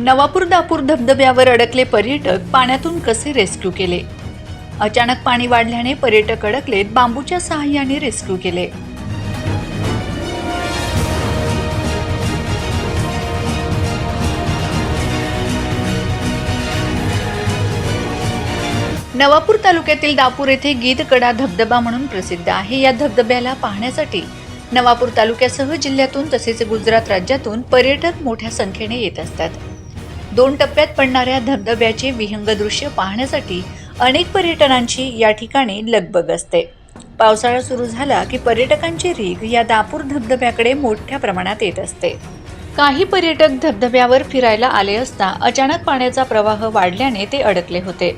नवापूर दापूर धबधब्यावर अडकले पर्यटक पाण्यातून कसे रेस्क्यू केले? अचानक पाणी वाढल्याने पर्यटक अडकलेत बांबूच्या सहाय्याने रेस्क्यू केले. नवापूर तालुक्यातील दापूर येथे गीतकडा धबधबा म्हणून प्रसिद्ध आहे. या धबधब्याला पाहण्यासाठी नवापूर तालुक्यासह जिल्ह्यातून तसेच गुजरात राज्यातून पर्यटक मोठ्या संख्येने येत असतात. दोन टप्प्यात पडणाऱ्या धबधब्याचे विहंग दृश्य पाहण्यासाठी अनेक पर्यटनांची या ठिकाणी लगबग असते. पावसाळा सुरू झाला की पर्यटकांची रीग या दापूर धबधब्याकडे मोठ्या प्रमाणात येत असते. काही पर्यटक धबधब्यावर फिरायला आले असता अचानक पाण्याचा प्रवाह वाढल्याने ते अडकले होते.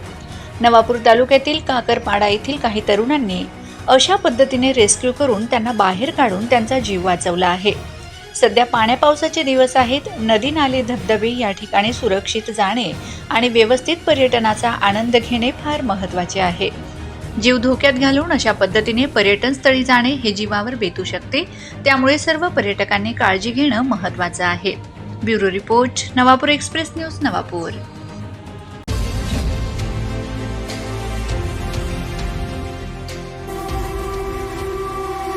नवापूर तालुक्यातील काकरपाडा येथील काही तरुणांनी अशा पद्धतीने रेस्क्यू करून त्यांना बाहेर काढून त्यांचा जीव वाचवला आहे. सध्या पाण्या पावसाचे दिवस आहेत. नदी नाले धबधबे या ठिकाणी सुरक्षित जाणे आणि व्यवस्थित पर्यटनाचा आनंद घेणे फार महत्त्वाचे आहे. जीव धोक्यात घालून अशा पद्धतीने पर्यटन स्थळी जाणे हे जीवावर बेतू शकते. त्यामुळे सर्व पर्यटकांनी काळजी घेणं महत्त्वाचं आहे. Bureau report Navapur express news Navapur.